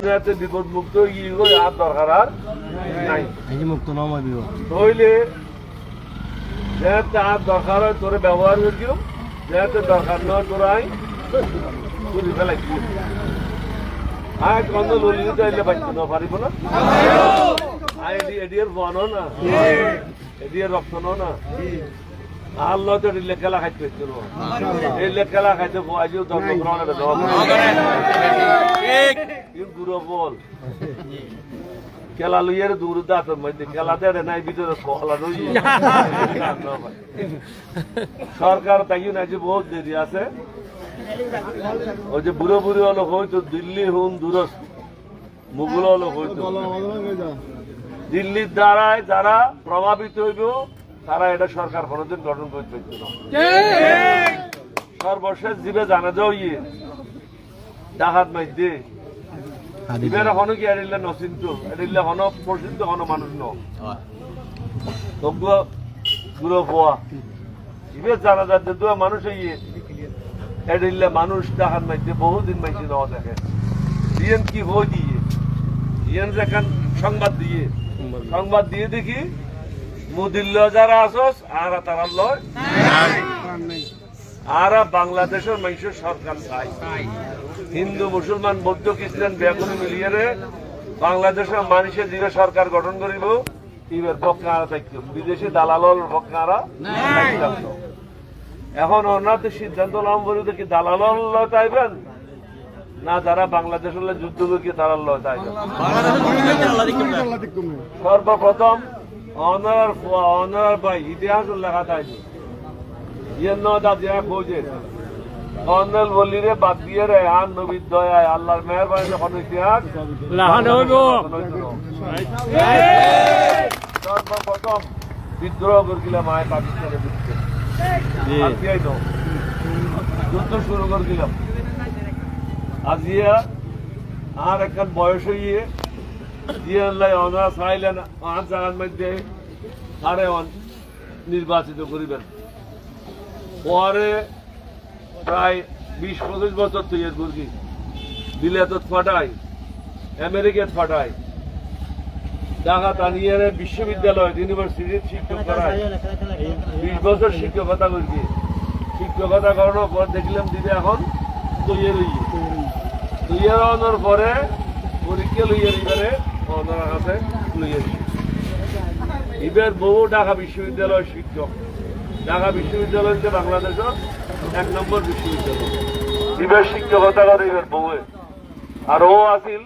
দুনিয়াতে বিপদ মুক্ত করে আর দরকার আর নাই। এই মুক্ত নমা দিব যেহেতু আর দরকার হয় তোরে ব্যবহার করিও যেহেতু দরকার নয় তোরাই তুলি ফেলাই আয় কন্দ ললি তো এলে না পারিব না? আয় এডি এডিয়ের বন না। এডিয়ের রক্ত না। আর তো এডিলে খেলা খাইতে হইতো না। এডিলে খেলা খাইতে দর্শক গ্রহণে গুরু বল। খেলা দূর দাঁতের মধ্যে খেলা দেড়ে নাই, ভিতরে কলা রই সরকার তাই না যে বহুত দেরি আছে? ওই যে বুড়ো বুড়ি হলো হয়তো দিল্লি হুন দূরস্থ মুঘল হলো হয়তো। দিল্লির দ্বারায় যারা প্রভাবিত হইব, তারা এটা সরকার কোনোদিন গঠন করতে সর্বশেষ জীবে জানা যাও ইয়ে। ডাহাত মাইতে। ইবের হনো কি এরিলে নচিন্তু এরিলে হনো পর্যন্ত হনো মানুষ ন তবুও দূর হওয়া ইবে জানা যাচ্ছে দু মানুষ ইয়ে। এরিলে মানুষ ডাহাত মাইতে বহুদিন মাইতে ন দেখে। ইয়েন কি হই দিয়ে? ইয়েন যেখান সংবাদ দিয়ে। সংবাদ দিয়ে। দেখি মুদিল্ল যারা আসস আর তারা লয়। আর বাংলাদেশের মানুষের সরকার চাই। হিন্দু মুসলমান বৌদ্ধ খ্রিস্টান বেগুনি মিলিয়ে বাংলাদেশের মানুষের দিকে সরকার গঠন করিব। ইবের পক্ষে আরা থাকতো বিদেশি দালালর পক্ষে আরা এখন ওনার সিদ্ধান্ত নাম বলি কি দালাল চাইবেন না যারা বাংলাদেশের যুদ্ধ কি তারা লয় চাইবেন সর্বপ্রথম অনার অনার ভাই ইতিহাস লেখা তাই খোঁজে। বাদ দিয়ে রে আর নবীর দয়ায় আল্লাহর মেহরবানি যখন ইতিহাস সর্বপ্রথম বিদ্রোহ করেছিলাম আয় পাকিস্তানের বিরুদ্ধে আর কি হইতো? যুদ্ধ শুরু করেছিলাম আজিয়া আর একখান বয়স হইয়ে জায়গার মধ্যে আরে নির্বাচিত করিবেন। পরে প্রায় বিশ পঁচিশ বছর তৈরি করছি বিলাত ফাটাই আমেরিকাত ফাটাই ঢাকা তানিয়ারে বিশ্ববিদ্যালয় ইউনিভার্সিটির শিক্ষক করায় বিশ বছর শিক্ষকতা করছি। শিক্ষকতা করানোর পর দেখলাম দিদি এখন তৈরি রইয়ে তৈরি হওয়ার পরে পরীক্ষা লইয়ে এবারে ওনার হাতে লইয়ে এবার বহু ঢাকা বিশ্ববিদ্যালয়ের শিক্ষক। ঢাকা বিশ্ববিদ্যালয় হচ্ছে বাংলাদেশের এক নম্বর বিশ্ববিদ্যালয়। শিক্ষকতা করে বউয়ে। আর ও আছিল